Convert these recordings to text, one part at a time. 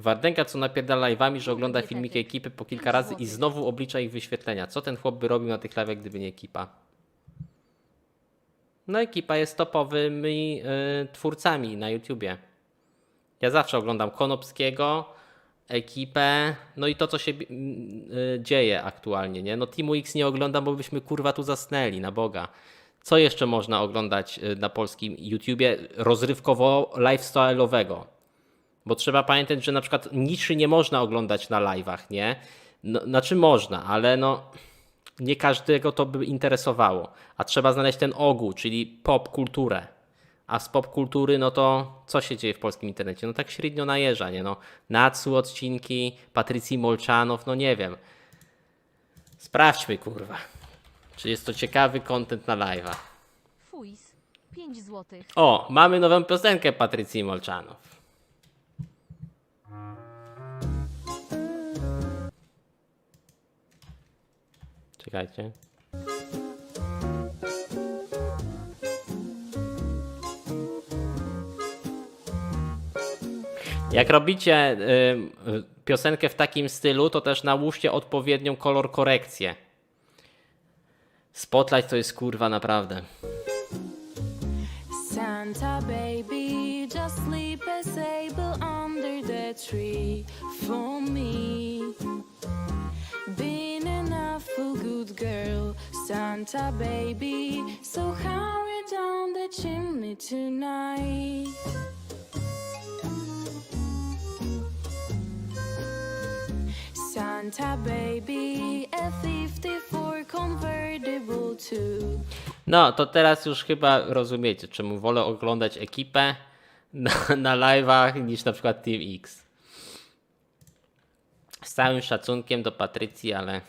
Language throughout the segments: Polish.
Wardenga, co napierdala live'ami, że ogląda filmiki ekipy po kilka razy i znowu oblicza ich wyświetlenia. Co ten chłop by robił na tych live'ach, gdyby nie ekipa? No ekipa jest topowymi y, twórcami na YouTubie. Ja zawsze oglądam Konopskiego, ekipę, no i to, co się y, dzieje aktualnie, nie? No Teamu X nie oglądam, bo byśmy kurwa tu zasnęli, na Boga. Co jeszcze można oglądać y, na polskim YouTubie rozrywkowo-lifestyle'owego? Bo trzeba pamiętać, że na przykład niszy nie można oglądać na live'ach, nie? No, znaczy można, ale no nie każdego to by interesowało. A trzeba znaleźć ten ogół, czyli pop kulturę. A z pop kultury, no to co się dzieje w polskim internecie? No tak średnio najeżdża, nie? No, Natsu odcinki, Patrycji Molczanow, no nie wiem. Sprawdźmy, kurwa. Czy jest to ciekawy content na live'ach. Fuis. 5 złotych. O, mamy nową piosenkę Patrycji Molczanow. Czekajcie. Jak robicie y, piosenkę w takim stylu, to też nałóżcie odpowiednią kolor korekcję. Spotlight to jest kurwa naprawdę. Santa baby, just sleep as able under the tree for me. Santa baby. So hurry down the chimney tonight. Santa baby, a 54 convertible too. No, to teraz już chyba rozumiecie, czemu wolę oglądać ekipę na, na live'ach niż na przykład Team X. Z całym szacunkiem do Patrycji, ale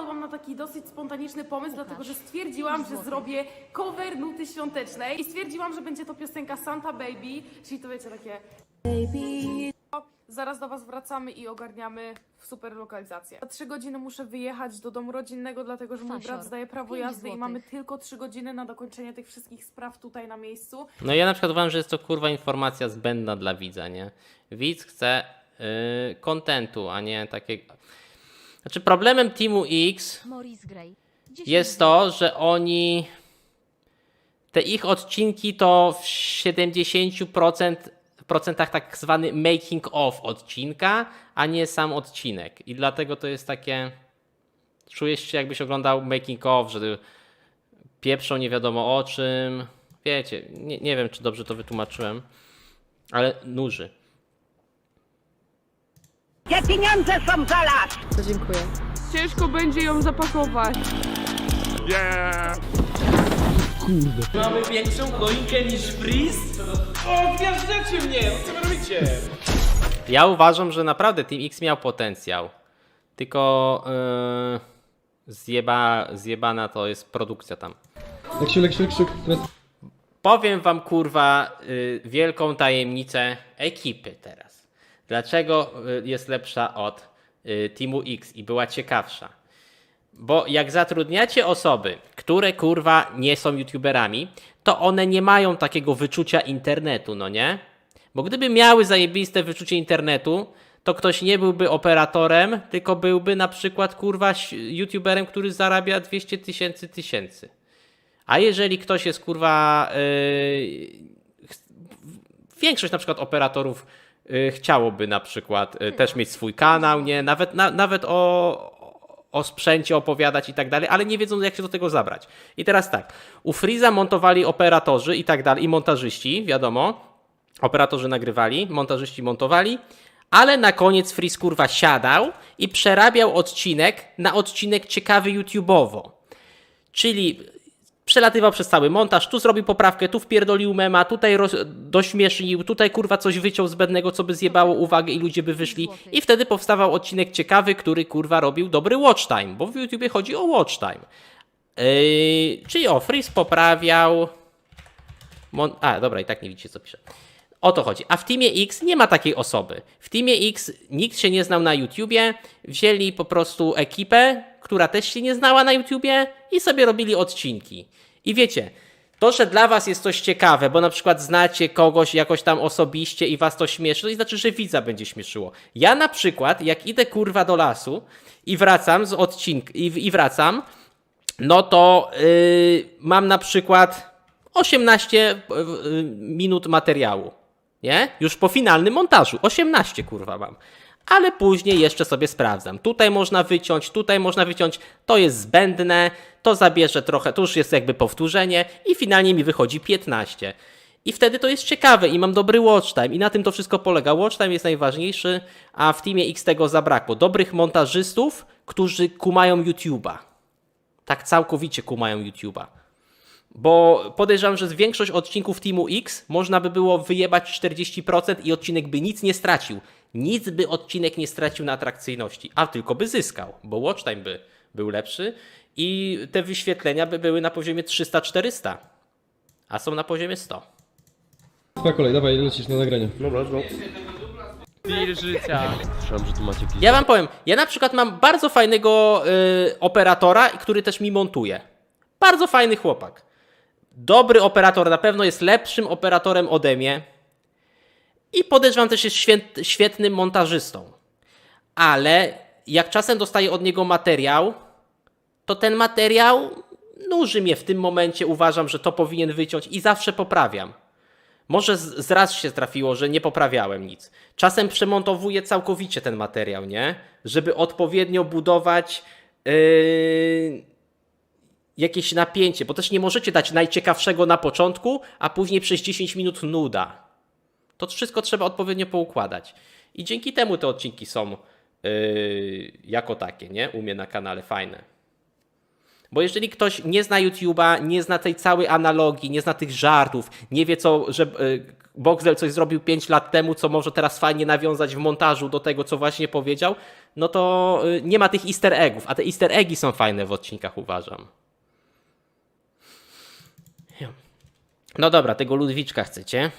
wpadłam na taki dosyć spontaniczny pomysł, dlatego że stwierdziłam, że zrobię cover nuty świątecznej i stwierdziłam, że będzie to piosenka Santa Baby, czyli to wiecie takie Baby, zaraz do was wracamy i ogarniamy w super lokalizację. Za trzy godziny muszę wyjechać do domu rodzinnego, dlatego że mój Fasior, brat zdaje prawo pięć jazdy i złotych. mamy tylko trzy godziny na dokończenie tych wszystkich spraw tutaj na miejscu. no ja na przykład uważam, że jest to kurwa informacja zbędna dla widza, nie? Widz chce yy, kontentu, a nie takiego. Znaczy problemem Teamu X Morris Gray. 10 jest to, że oni te ich odcinki to w 70% procentach tak zwany making of odcinka, a nie sam odcinek. I dlatego to jest takie czujesz się jakbyś oglądał making of, że pieprzą nie wiadomo o czym. Wiecie, nie, nie wiem czy dobrze to wytłumaczyłem, ale nuży. Te pieniądze są za las! Ciężko będzie ją zapakować. Mamy większą choinkę niż Freeze? O, gwiazdecie mnie! Co wy robicie? Ja uważam, że naprawdę Team X miał potencjał. Tylko yy, zjeba, zjebana to jest produkcja tam. Leksiu, leksiu, leksiu. Powiem wam kurwa y, wielką tajemnicę ekipy teraz. Dlaczego y, jest lepsza od y, Teamu X i była ciekawsza? Bo jak zatrudniacie osoby, które kurwa nie są youtuberami, to one nie mają takiego wyczucia internetu, no nie? Bo gdyby miały zajebiste wyczucie internetu, to ktoś nie byłby operatorem, tylko byłby na przykład kurwa youtuberem, który zarabia 200 tysięcy tysięcy. A jeżeli ktoś jest kurwa. Yy, większość na przykład operatorów chciałoby na przykład yy, też mieć swój kanał, nie? Nawet, na, nawet o, o sprzęcie opowiadać i tak dalej, ale nie wiedzą jak się do tego zabrać. I teraz tak, u Freeza montowali operatorzy i tak dalej, i montażyści, wiadomo. Operatorzy nagrywali, montażyści montowali, ale na koniec Freeze kurwa siadał i przerabiał odcinek na odcinek ciekawy YouTubeowo. Czyli przelatywał przez cały montaż, tu zrobił poprawkę, tu wpierdolił mema, tutaj roz, dośmieszył, tutaj kurwa coś wyciął zbędnego, co by zjebało uwagę i ludzie by wyszli. I wtedy powstawał odcinek ciekawy, który kurwa robił dobry watch time, bo w YouTubie chodzi o watch time. Yy, czyli o, Freeze poprawiał. Mon- A, dobra, i tak nie widzicie, co pisze. O to chodzi. A w Teamie X nie ma takiej osoby. W Teamie X nikt się nie znał na YouTubie, wzięli po prostu ekipę, która też się nie znała na YouTubie i sobie robili odcinki. I wiecie, To, że dla was jest coś ciekawe, bo na przykład znacie kogoś jakoś tam osobiście i was to śmieszy, to znaczy, że widza będzie śmieszyło. Ja na przykład, jak idę kurwa do lasu i wracam z odcinka i, i wracam, no to yy, mam na przykład 18 yy, minut materiału. Nie? Już po finalnym montażu. 18 kurwa mam. Ale później jeszcze sobie sprawdzam. Tutaj można wyciąć, tutaj można wyciąć. To jest zbędne, to zabierze trochę, to już jest jakby powtórzenie i finalnie mi wychodzi 15. I wtedy to jest ciekawe i mam dobry watch time i na tym to wszystko polega. Watch time jest najważniejszy, a w Teamie X tego zabrakło. Dobrych montażystów, którzy kumają YouTube'a. Tak całkowicie kumają YouTube'a. Bo podejrzewam, że z większość odcinków Teamu X można by było wyjebać 40% i odcinek by nic nie stracił. Nic by odcinek nie stracił na atrakcyjności, a tylko by zyskał, bo watch time by był lepszy i te wyświetlenia by były na poziomie 300-400, a są na poziomie 100. Twoja kolej, dawaj, lecisz na nagranie. Deal życia. Ja wam powiem, ja na przykład mam bardzo fajnego y, operatora, który też mi montuje. Bardzo fajny chłopak. Dobry operator, na pewno jest lepszym operatorem ode mnie. I podejrzewam też jest świetnym montażystą. Ale jak czasem dostaję od niego materiał, to ten materiał nuży mnie w tym momencie. Uważam, że to powinien wyciąć i zawsze poprawiam. Może z raz się trafiło, że nie poprawiałem nic. Czasem przemontowuję całkowicie ten materiał, nie? Żeby odpowiednio budować yy, jakieś napięcie, bo też nie możecie dać najciekawszego na początku, a później przez 10 minut nuda. To wszystko trzeba odpowiednio poukładać. I dzięki temu te odcinki są yy, jako takie, nie? U mnie na kanale fajne. Bo jeżeli ktoś nie zna YouTube'a, nie zna tej całej analogii, nie zna tych żartów, nie wie co, że y, Boxdel coś zrobił 5 lat temu, co może teraz fajnie nawiązać w montażu do tego, co właśnie powiedział, no to y, nie ma tych easter eggów, a te easter eggi są fajne w odcinkach, uważam. No dobra, tego Ludwiczka chcecie.